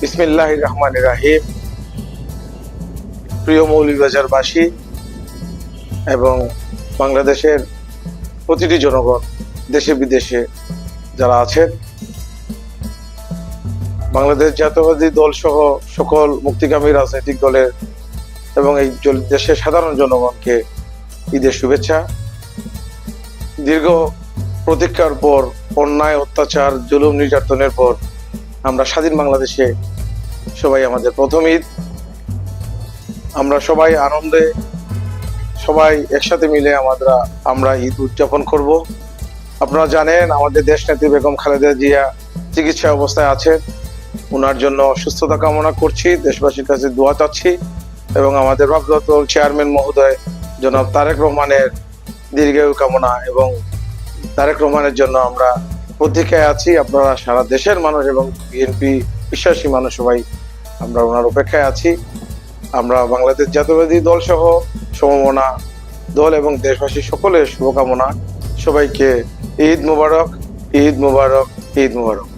বিসমিল্লাহ রহমান রাহিম প্রিয় মৌলভীবাজারবাসী এবং বাংলাদেশের প্রতিটি জনগণ, দেশে বিদেশে যারা আছেন, বাংলাদেশ জাতীয়বাদী দল সহ সকল মুক্তিকামী রাজনৈতিক দলের এবং এই দেশের সাধারণ জনগণকে ঈদের শুভেচ্ছা। দীর্ঘ প্রতীক্ষার পর, অন্যায়, অত্যাচার, জুলুম, নির্যাতনের পর আমরা স্বাধীন বাংলাদেশে সবাই আমাদের প্রথম ঈদ। আমরা সবাই আনন্দে, সবাই একসাথে মিলে আমরা আমরা ঈদ উদযাপন করব। আপনারা জানেন, আমাদের দেশ নেত্রী বেগম খালেদা জিয়া চিকিৎসা অবস্থায় আছেন। ওনার জন্য সুস্থতা কামনা করছি, দেশবাসীর কাছে দোয়া চাচ্ছি এবং আমাদের ভারপ্রাপ্ত চেয়ারম্যান মহোদয় জনাব তারেক রহমানের দীর্ঘায়ু কামনা এবং তারেক রহমানের জন্য আমরা প্রতীক্ষায় আছি, আপনারা সারা দেশের মানুষ এবং বিএনপি বিশ্বাসী মানুষ সবাই আমরা ওনার অপেক্ষায় আছি। আমরা বাংলাদেশ জাতীয়বাদী দল সহ সমমনা দল এবং দেশবাসী সকলের শুভকামনা। সবাইকে ঈদ মুবারক ঈদ মুবারক ঈদ মুবারক।